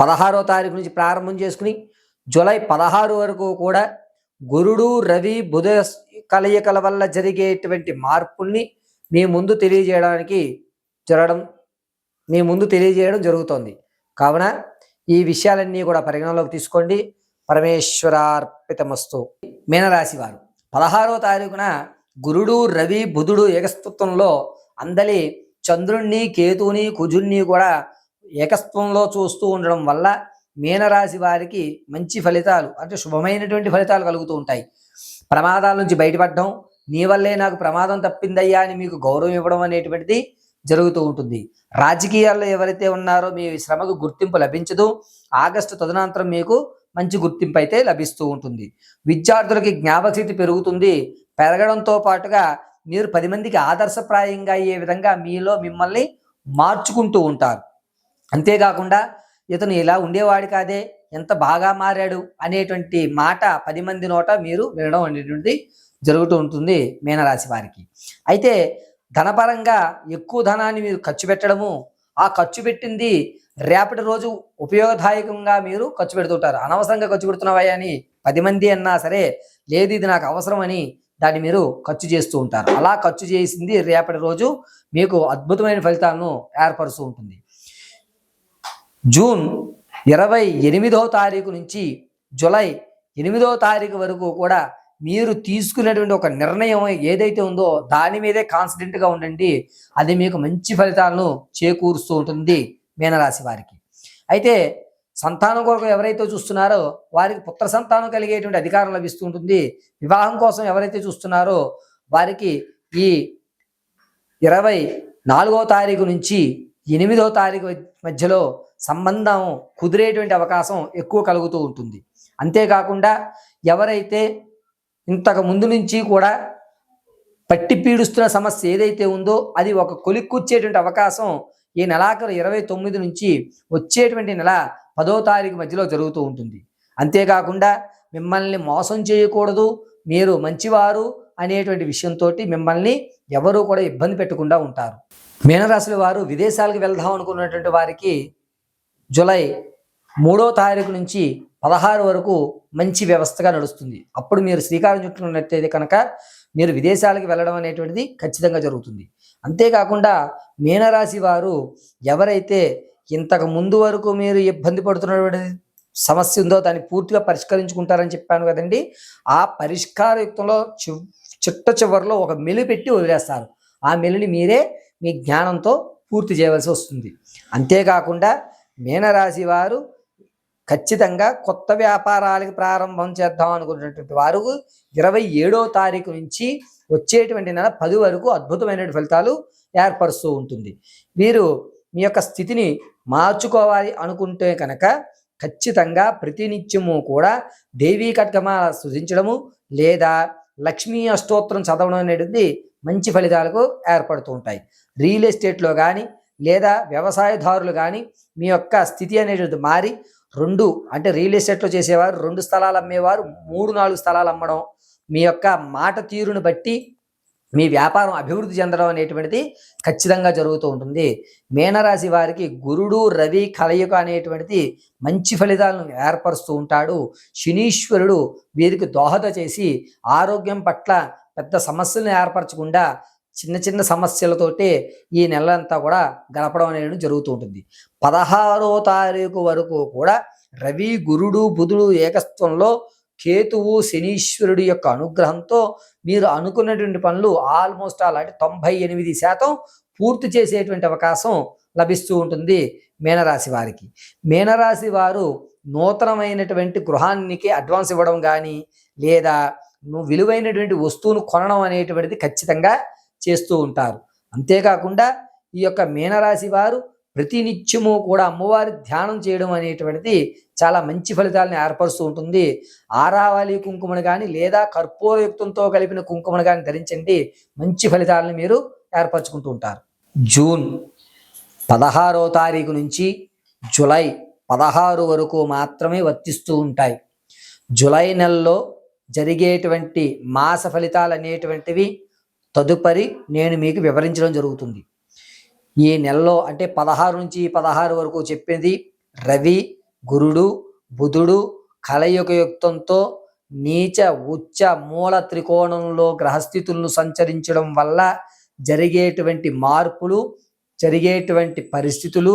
పదహారో తారీఖు నుంచి ప్రారంభం చేసుకుని జూలై పదహారు వరకు కూడా గురుడు రవి బుధ కలయికల వల్ల జరిగేటువంటి మార్పుల్ని మీ ముందు తెలియజేయడానికి జరగడం మీ ముందు తెలియజేయడం జరుగుతోంది. కావున ఈ విషయాలన్నీ కూడా పరిగణలోకి తీసుకోండి. పరమేశ్వరార్పితమస్తు. మీనరాశి వారు పదహారో తారీఖున గురుడు రవి బుధుడు ఏకస్తత్వంలో అందలి చంద్రుణ్ణి కేతువుని కుజుణ్ణి కూడా ఏకత్వంలో చూస్తూ ఉండడం వల్ల మీనరాశి వారికి మంచి ఫలితాలు అంటే శుభమైనటువంటి ఫలితాలు కలుగుతూ ఉంటాయి. ప్రమాదాల నుంచి బయటపడడం నీ వల్లే నాకు ప్రమాదం తప్పిందయ్యా అని మీకు గౌరవం ఇవ్వడం అనేటువంటిది జరుగుతూ ఉంటుంది. రాజకీయాల్లో ఎవరైతే ఉన్నారో మీ శ్రమకు గుర్తింపు లభించదు. ఆగస్టు తదనంతరం మీకు మంచి గుర్తింపు అయితే లభిస్తూ ఉంటుంది. విద్యార్థులకి జ్ఞాపకశక్తి పెరుగుతుంది. పెరగడంతో పాటుగా మీరు పది మందికి ఆదర్శప్రాయంగా అయ్యే విధంగా మీలో మిమ్మల్ని మార్చుకుంటూ ఉంటారు. అంతేకాకుండా ఇతను ఇలా ఉండేవాడు కాదే ఎంత బాగా మారాడు అనేటువంటి మాట పది మంది నోట మీరు వినడం అనేటువంటిది జరుగుతూ ఉంటుంది మీనరాశి వారికి. అయితే ధనపరంగా ఎక్కువ ధనాన్ని మీరు ఖర్చు పెట్టడము ఆ ఖర్చు పెట్టింది రేపటి రోజు ఉపయోగదాయకంగా మీరు ఖర్చు పెడుతుంటారు. అనవసరంగా ఖర్చు పెడుతున్నావయ్యా అని పది మంది అన్నా సరే లేదు ఇది నాకు అవసరం అని దాన్ని మీరు ఖర్చు చేస్తూ ఉంటారు. అలా ఖర్చు చేసింది రేపటి రోజు మీకు అద్భుతమైన ఫలితాలను ఏర్పరుస్తూ ఉంటుంది. జూన్ ఇరవై ఎనిమిదవ తారీఖు నుంచి జూలై ఎనిమిదవ తారీఖు వరకు కూడా మీరు తీసుకునేటువంటి ఒక నిర్ణయం ఏదైతే ఉందో దాని మీదే కాన్సిడెంట్గా ఉండండి. అది మీకు మంచి ఫలితాలను చేకూరుస్తూ ఉంటుంది మీనరాశి వారికి. అయితే సంతానం కొరకు ఎవరైతే చూస్తున్నారో వారికి పుత్ర సంతానం కలిగేటువంటి అధికారం లభిస్తూ ఉంటుంది. వివాహం కోసం ఎవరైతే చూస్తున్నారో వారికి ఈ ఇరవై నాలుగో తారీఖు నుంచి ఎనిమిదో తారీఖు మధ్యలో సంబంధం కుదిరేటువంటి అవకాశం ఎక్కువ కలుగుతూ ఉంటుంది. అంతేకాకుండా ఎవరైతే ఇంతకు ముందు నుంచి కూడా పట్టి పీడుస్తున్న సమస్య ఏదైతే ఉందో అది ఒక కొలిక్కుచ్చేటువంటి అవకాశం ఈ నెలాఖరు ఇరవై తొమ్మిది నుంచి వచ్చేటువంటి నెల పదో తారీఖు మధ్యలో జరుగుతూ ఉంటుంది. అంతేకాకుండా మిమ్మల్ని మోసం చేయకూడదు మీరు మంచివారు అనేటువంటి విషయంతో మిమ్మల్ని ఎవరు కూడా ఇబ్బంది పెట్టకుండా ఉంటారు. మీనరాశుల వారు విదేశాలకు వెళ్దాం అనుకున్నటువంటి వారికి జూలై మూడో తారీఖు నుంచి పదహారు వరకు మంచి వ్యవస్థగా నడుస్తుంది. అప్పుడు మీరు శ్రీకారం చుట్టుకున్నట్టయితే కనుక మీరు విదేశాలకు వెళ్ళడం అనేటువంటిది ఖచ్చితంగా జరుగుతుంది. అంతేకాకుండా మీనరాశి వారు ఎవరైతే ఇంతకు ముందు వరకు మీరు ఇబ్బంది పడుతున్నటువంటి సమస్య ఉందో దాన్ని పూర్తిగా పరిష్కరించుకుంటారని చెప్పాను కదండి. ఆ పరిష్కార యుక్తంలో చి చిట్ట చివరిలో ఒక మెలి పెట్టి వదిలేస్తారు. ఆ మెలిని మీరే మీ జ్ఞానంతో పూర్తి చేయవలసి వస్తుంది. అంతేకాకుండా మీనరాశి వారు ఖచ్చితంగా కొత్త వ్యాపారాలకు ప్రారంభం చేద్దాం అనుకున్నటువంటి వారు ఇరవై ఏడో తారీఖు నుంచి వచ్చేటువంటి నెల పది వరకు అద్భుతమైన ఫలితాలు ఏర్పరుస్తూ ఉంటుంది. మీరు మీ యొక్క స్థితిని మార్చుకోవాలి అనుకుంటే కనుక ఖచ్చితంగా ప్రతినిత్యము కూడా దేవీ కట్కమాల సృజించడము లేదా లక్ష్మీ అష్టోత్తరం చదవడం అనేది మంచి ఫలితాలకు ఏర్పడుతూ ఉంటాయి. రియల్ ఎస్టేట్లో కానీ లేదా వ్యవసాయదారులు కానీ మీ యొక్క స్థితి అనేది మారి రెండు అంటే రియల్ ఎస్టేట్లో చేసేవారు రెండు స్థలాలు అమ్మేవారు మూడు నాలుగు స్థలాలు అమ్మడం మీ యొక్క మాట తీరును బట్టి మీ వ్యాపారం అభివృద్ధి చెందడం అనేటువంటిది ఖచ్చితంగా జరుగుతూ ఉంటుంది. మీనరాశి వారికి గురుడు రవి కలయిక అనేటువంటిది మంచి ఫలితాలను ఏర్పరుస్తూ ఉంటాడు. శనీశ్వరుడు వీరికి దోహద చేసి ఆరోగ్యం పట్ల పెద్ద సమస్యలను ఏర్పరచకుండా చిన్న చిన్న సమస్యలతోటే ఈ నెలంతా కూడా గడపడం అనేది జరుగుతూ ఉంటుంది. పదహారో తారీఖు వరకు కూడా రవి గురుడు బుధుడు ఏకత్వంలో కేతువు శనీశ్వరుడి యొక్క అనుగ్రహంతో మీరు అనుకున్నటువంటి పనులు ఆల్మోస్ట్ ఆల్ అంటే తొంభై ఎనిమిది శాతం పూర్తి చేసేటువంటి అవకాశం లభిస్తూ ఉంటుంది మీనరాశి వారికి. మీనరాశి వారు నూతనమైనటువంటి గృహానికి అడ్వాన్స్ ఇవ్వడం కానీ లేదా నువ్వు విలువైనటువంటి వస్తువును కొనడం అనేటువంటిది ఖచ్చితంగా చేస్తూ ఉంటారు. అంతేకాకుండా ఈ యొక్క మీనరాశి వారు ప్రతినిత్యము కూడా అమ్మవారి ధ్యానం చేయడం అనేటువంటిది చాలా మంచి ఫలితాలను ఏర్పరుస్తూ ఉంటుంది. ఆరావళి కుంకుమను కానీ లేదా కర్పూరయుక్తంతో కలిపిన కుంకుమను కానీ ధరించండి. మంచి ఫలితాలను మీరు ఏర్పరచుకుంటూ ఉంటారు. జూన్ పదహారో తారీఖు నుంచి జులై పదహారు వరకు మాత్రమే వర్తిస్తూ ఉంటాయి. జులై నెలలో జరిగేటువంటి మాస ఫలితాలు అనేటువంటివి తదుపరి నేను మీకు వివరించడం జరుగుతుంది. ఈ నెలలో అంటే పదహారు నుంచి పదహారు వరకు చెప్పింది రవి గురుడు బుధుడు కలయుగ యుక్తంతో నీచ ఉచ్చ మూల త్రికోణంలో గ్రహస్థితులను సంచరించడం వల్ల జరిగేటువంటి మార్పులు జరిగేటువంటి పరిస్థితులు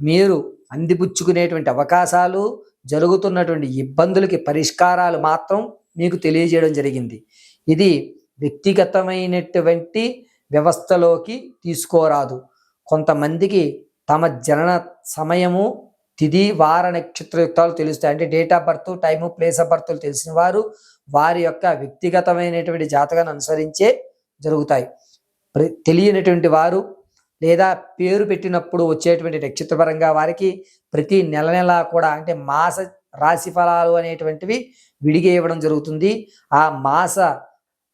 మీరు అందిపుచ్చుకునేటువంటి అవకాశాలు జరుగుతున్నటువంటి ఇబ్బందులకి పరిష్కారాలు మాత్రం మీకు తెలియజేయడం జరిగింది. ఇది వ్యక్తిగతమైనటువంటి వ్యవస్థలోకి తీసుకోరాదు. కొంతమందికి తమ జనన సమయము తిది వార నక్షత్ర యుక్తాలు తెలుస్తాయి. అంటే date of birth time place of birth తెలిసిన వారు వారి యొక్క వ్యక్తిగతమైనటువంటి జాతకాన్ని అనుసరించే జరుగుతాయి. ప్ర- తెలియనటువంటి వారు లేదా పేరు పెట్టినప్పుడు వచ్చేటువంటి నక్షత్రపరంగా వారికి ప్రతి నెల నెలా కూడా అంటే మాస రాశి ఫలాలు అనేటువంటివి విడిగా ఇవ్వడం జరుగుతుంది. ఆ మాస